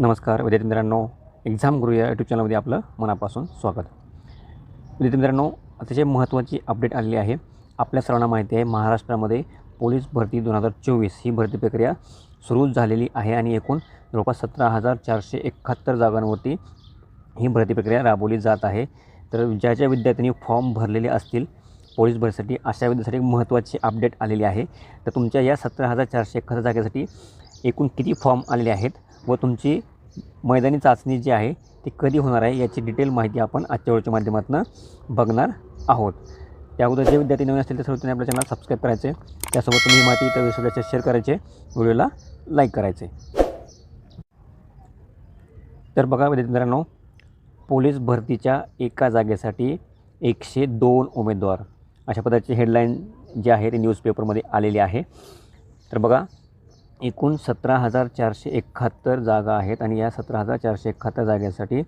नमस्कार. विद्यार्थी मित्रांनो एक्झाम गुरु या यूट्यूब चॅनलमध्ये आपलं मनापासून स्वागत. विद्यार्थी मित्रांनो अतिशय महत्त्वाची अपडेट आलेली आहे. आपल्या सर्वांना माहिती आहे महाराष्ट्रामध्ये पोलीस भरती दोन हजार चोवीस ही भरती प्रक्रिया सुरू झालेली आहे आणि एकूण जवळपास सतरा हजार चारशे एकाहत्तर जागांवरती ही भरती प्रक्रिया राबवली जात आहे. तर ज्या ज्या विद्यार्थ्यांनी फॉर्म भरलेले असतील पोलीस भरतीसाठी अशा विद्यासाठी महत्त्वाची अपडेट आलेली आहे. तर तुमच्या या सतरा हजार चारशे एकाहत्तर जागेसाठी एकूण किती फॉर्म आलेले आहेत? व तुमची मैदानी चाचणी जी आहे ती कधी होणार आहे याची डिटेल माहिती आपण आजच्या वेळच्या माध्यमातून बघणार आहोत. त्या अगोदर जे विद्यार्थी नवीन असतील ते सर्व त्यांनी आपल्या चॅनल सबस्क्राईब करायचे. त्यासोबत तुम्ही माहिती इतर विसरल्याचे शेअर करायचे व्हिडिओला लाईक करायचे. तर बघा विद्यार्थी मित्रांनो पोलीस भरतीच्या एका जागेसाठी एकशे दोन उमेदवार अशा पद्धतीची हेडलाईन जी आहे ती न्यूजपेपरमध्ये आलेली आहे. तर बघा एकूण सतरा हजार चारशे एकाहत्तर जागा आहेत आणि या सतरा हजार चारशे एकाहत्तर जागेसाठी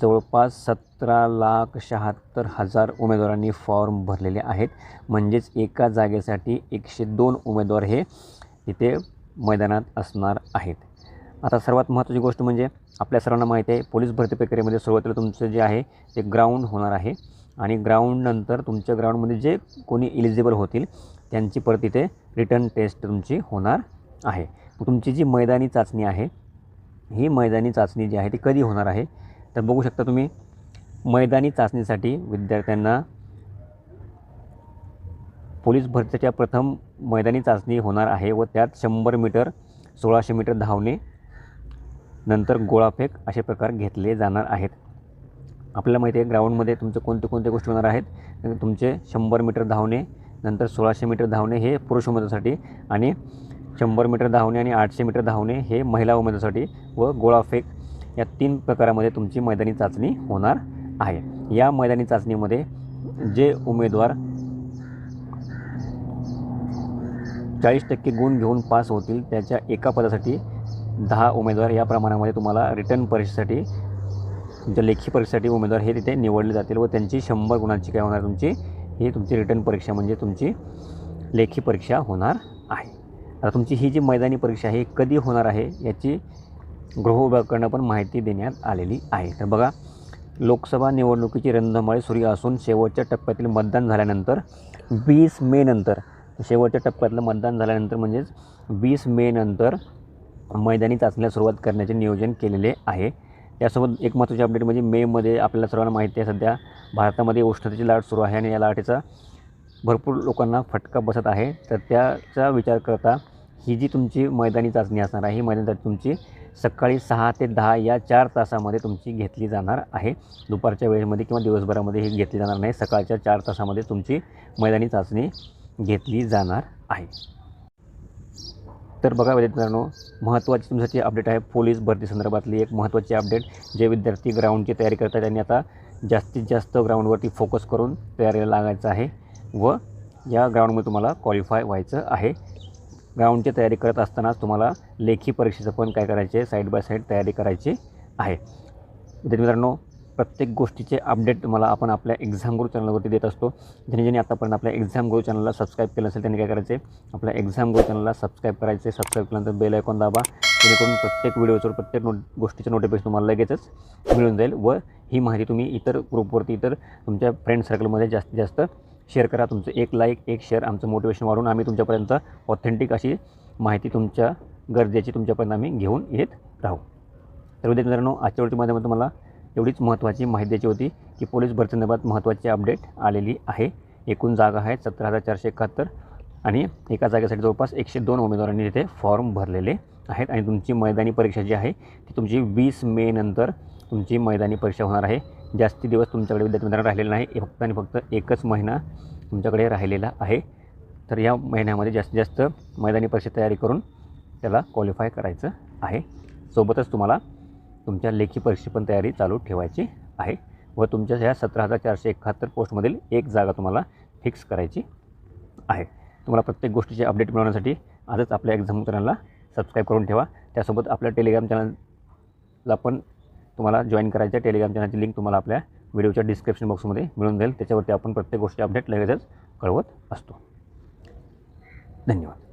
जवळपास सतरा लाख शहात्तर हजार उमेदवारांनी फॉर्म भरलेले आहेत. म्हणजेच एका जागेसाठी एकशे दोन उमेदवार हे इथे मैदानात असणार आहेत. आता सर्वात महत्त्वाची गोष्ट म्हणजे आपल्या सर्वांना माहिती आहे पोलीस भरती प्रक्रियेमध्ये सुरुवातीला तुमचं जे आहे ते ग्राउंड होणार आहे आणि ग्राउंडनंतर तुमच्या ग्राउंडमध्ये जे कोणी इलिजिबल होतील त्यांची परत इथे रिटर्न टेस्ट तुमची होणार आहे. तुमची जी मैदानी चाचणी आहे ही मैदानी चाचणी जी आहे ती कधी होणार आहे? तर बघू शकता तुम्ही मैदानी चाचणीसाठी विद्यार्थ्यांना पोलीस भरतीच्या प्रथम मैदानी चाचणी होणार आहे व त्यात शंभर मीटर सोळाशे मीटर धावणे नंतर गोळाफेक असे प्रकार घेतले जाणार आहेत. आपल्याला माहिती आहे ग्राउंडमध्ये तुमचे कोणते कोणते गोष्टी होणार आहेत? तुमचे शंभर मीटर धावणे नंतर सोळाशे मीटर धावणे हे पुरुष उमेदवारासाठी आणि शंभर मीटर धावणे आणि आठशे मीटर धावणे हे महिला उमेदवारासाठी व गोळाफेक या तीन प्रकारामध्ये तुमची मैदानी चाचणी होणार आहे. या मैदानी चाचणीमध्ये जे उमेदवार चाळीस टक्के गुण घेऊन पास होतील त्याच्या एका पदासाठी दहा उमेदवार या प्रमाणामध्ये तुम्हाला रिटर्न परीक्षेसाठी तुमच्या लेखी परीक्षेसाठी उमेदवार हे तिथे निवडले जातील व त्यांची शंभर गुणांची काय होणार तुमची ही तुमची रिटर्न परीक्षा म्हणजे तुमची लेखी परीक्षा होणार आहे. आता तुमची ही जी मैदानी परीक्षा आहे कधी होणार आहे याची गृह विभागाकडनं पण माहिती देण्यात आलेली आहे. तर बघा लोकसभा निवडणुकीची रंधमाळी सुरू असून शेवटच्या टप्प्यातील मतदान झाल्यानंतर वीस मे नंतर शेवटच्या टप्प्यातलं मतदान झाल्यानंतर म्हणजेच वीस मे नंतर मैदानी चाचणीला सुरुवात करण्याचे नियोजन केलेले आहे. त्यासोबत एक महत्त्वाची अपडेट म्हणजे मेमध्ये आपल्याला सर्वांना माहिती आहे सध्या भारतामध्ये उष्णतेची लाट सुरू आहे आणि या लाटेचा भरपूर लोकांना फटका बसत आहे. तर त्याचा विचार करता ही जी तुमची मैदानी चाचणी असणार आहे ही मैदानी चाचणी तुमची सकाळी सहा ते दहा या चार तासामध्ये तुमची घेतली जाणार आहे. दुपारच्या वेळेमध्ये किंवा दिवसभरामध्ये ही घेतली जाणार नाही. सकाळच्या चार तासामध्ये तुमची मैदानी चाचणी घेतली जाणार आहे. तर बघा विद्यार्थी मित्रांनो महत्त्वाची तुमच्यासाठी अपडेट आहे पोलीस भरती संदर्भातली एक महत्त्वाची अपडेट जे विद्यार्थी ग्राउंडची तयारी करतात त्यांनी आता जास्तीत जास्त ग्राउंडवरती फोकस करून तयारीला लागायचं आहे व या ग्राउंडमध्ये तुम्हाला क्वालिफाय व्हायचं आहे. ग्राउंडची तयारी करत असतानाच तुम्हाला लेखी परीक्षेचं पण काय करायचे आहे साईड बाय साईड तयारी करायची आहे. विद्यार्थी मित्रांनो प्रत्येक गोष्टीचे अपडेट तुम्हाला आपण आपल्या एक्झाम गुरु चॅनलवरती देत असतो. ज्यांनी ज्यांनी आतापर्यंत आपल्या एक्झाम गुरु चॅनलला सबस्क्राईब केलं असेल त्यांनी काय करायचे आपल्या एक्झाम गुरु चॅनलला सबस्क्राईब करायचे. सबस्क्राईब केल्यानंतर बेल आयकॉन दाबा. जेणेकरून प्रत्येक व्हिडिओचं प्रत्येक नोट गोष्टीचं नोटिफिकेशन तुम्हाला लगेचच मिळून जाईल व ही माहिती तुम्ही इतर ग्रुपवरती इतर तुमच्या फ्रेंड सर्कलमध्ये जास्तीत जास्त शेअर करा. तुमचं एक लाईक एक शेअर आमचं मोटिवेशन वाढून आम्ही तुमच्यापर्यंत ऑथेंटिक अशी माहिती तुमच्या गरजेची तुमच्यापर्यंत आम्ही घेऊन येत राहू. तर उद्या मित्रांनो आजच्या वेळी माध्यमात तुम्हाला एवढीच महत्त्वाची माहिती द्यायची होती की पोलीस भरतीसंदर्भात महत्त्वाची अपडेट आलेली आहे. एकूण जागा आहेत सतरा हजार चारशे एकाहत्तर आणि एका जागेसाठी जवळपास एकशे दोन उमेदवारांनी तिथे फॉर्म भरलेले आहेत आणि तुमची मैदानी परीक्षा जी आहे ती तुमची वीस मे नंतर तुमची मैदानी परीक्षा होणार आहे. जास्ती दिवस तुमच्याकडे विद्यार्थी मित्रांनो राहिलेला नाही. हे फक्त आणि फक्त एकच महिना तुमच्याकडे राहिलेला आहे. तर या महिन्यामध्ये जास्तीत जास्त मैदानी परीक्षा तयारी करून त्याला क्वालिफाय करायचं आहे. सोबतच तुम्हाला तुमच्या लेखी परीक्षेची पण तयारी चालू ठेवायची आहे व तुमच्या ह्या सतरा हजार चारशे एकाहत्तर पोस्टमधील एक जागा तुम्हाला फिक्स करायची आहे. तुम्हाला प्रत्येक गोष्टीचे अपडेट मिळवण्यासाठी आजच आपल्या एक्झाम मित्रांना सबस्क्राईब करून ठेवा. त्यासोबत आपल्या टेलिग्राम चॅनलला पण तुम्हाला जॉईन करायचं आहे. टेलिग्राम चॅनलची लिंक तुम्हाला आपल्या व्हिडिओच्या डिस्क्रिप्शन बॉक्समध्ये मिळून जाईल. त्याच्यावरती आपण प्रत्येक गोष्टी अपडेट लगेचच कळवत असतो. धन्यवाद.